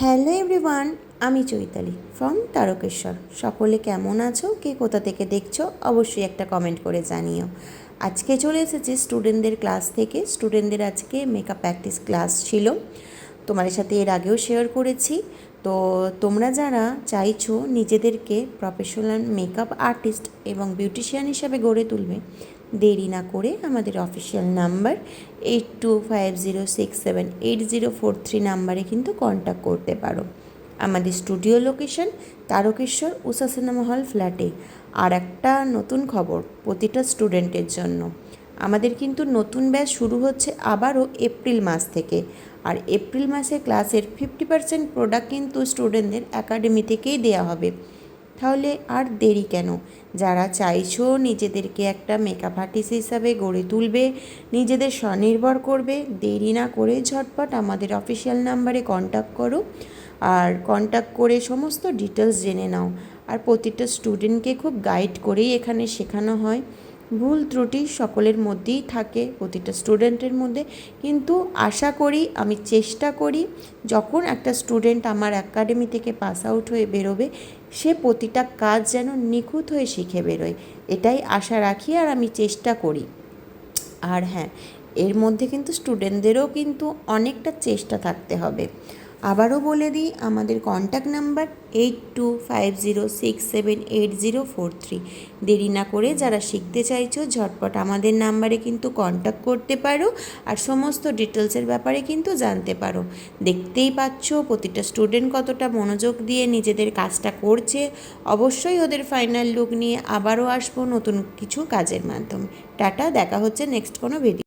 Hello everyone, আমি Chaitali from Tarakeswar. সকলে কেমন আছো? কে কোথা থেকে দেখছ? অবশ্যই একটা কমেন্ট করে জানিও। আজকে চলে এসেছি স্টুডেন্টদের ক্লাস থেকে। স্টুডেন্টদের আজকে মেকআপ প্র্যাকটিস ক্লাস ছিল। তোমাদের সাথে এর আগেও শেয়ার করেছি। তো তোমরা যারা চাইছো নিজেদেরকে প্রফেশনাল মেকআপ আর্টিস্ট এবং বিউটিশিয়ান হিসাবে গড়ে তুলবে দেরি না করে আমাদের official number eight two five zero six seven eight zero four three নাম্বারে কিন্তু কন্ট্যাক্ট করতে পারো। আমাদের studio location Tarakeswar Usha cinema hall ফ্ল্যাটে আর একটা নতুন খবর, প্রতিটা স্টুডেন্টের জন্য। আমাদের কিন্তু নতুন ব্যাচ শুরু হচ্ছে আবারও এপ্রিল মাস থেকে। আর এপ্রিল মাসে ক্লাসের ফিফটি পার্সেন্ট প্রোডাক্ট কিন্তু স্টুডেন্টদের একাডেমি থেকেই দেওয়া হবে। তাহলে আর দেরি কেন? যারা চাইছো নিজেদেরকে একটা মেকআপ আর্টিস্ট হিসাবে গড়ে তুলবে, নিজেদের স্বনির্ভর করবে, দেরি না করে ঝটপট আমাদের অফিসিয়াল নাম্বারে কন্ট্যাক্ট করো। আর কন্ট্যাক্ট করে সমস্ত ডিটেলস জেনে নাও। আর প্রতিটা স্টুডেন্টকে খুব গাইড করেই এখানে শেখানো হয়। ভুল ত্রুটি সকলের মধ্যেই থাকে, প্রতিটা স্টুডেন্টের মধ্যে। কিন্তু আশা করি, আমি চেষ্টা করি, যখন একটা স্টুডেন্ট আমার একাডেমি থেকে পাস আউট হয়ে বেরোবে, সে প্রতিটা কাজ যেন নিখুঁত হয়ে শিখে বেরোয়। এটাই আশা রাখি আর আমি চেষ্টা করি। আর হ্যাঁ এর মধ্যে কিন্তু স্টুডেন্টদেরও কিন্তু অনেকটা চেষ্টা থাকতে হবে। আবারও বলে দিই, আমাদের contact number eight two five zero six seven eight zero four three দেরি না করে যারা শিখতে চাইছো, ঝটপট আমাদের নাম্বারে কিন্তু কন্ট্যাক্ট করতে পারো আর সমস্ত ডিটেলসের ব্যাপারে কিন্তু জানতে পারো। দেখতেই পাচ্ছ প্রতিটা স্টুডেন্ট কতটা মনোযোগ দিয়ে নিজেদের কাজটা করছে। অবশ্যই ওদের ফাইনাল লুক নিয়ে আবারও আসব নতুন কিছু কাজের মাধ্যমে। টাটা, দেখা হচ্ছে নেক্সট কোনো ভিডিও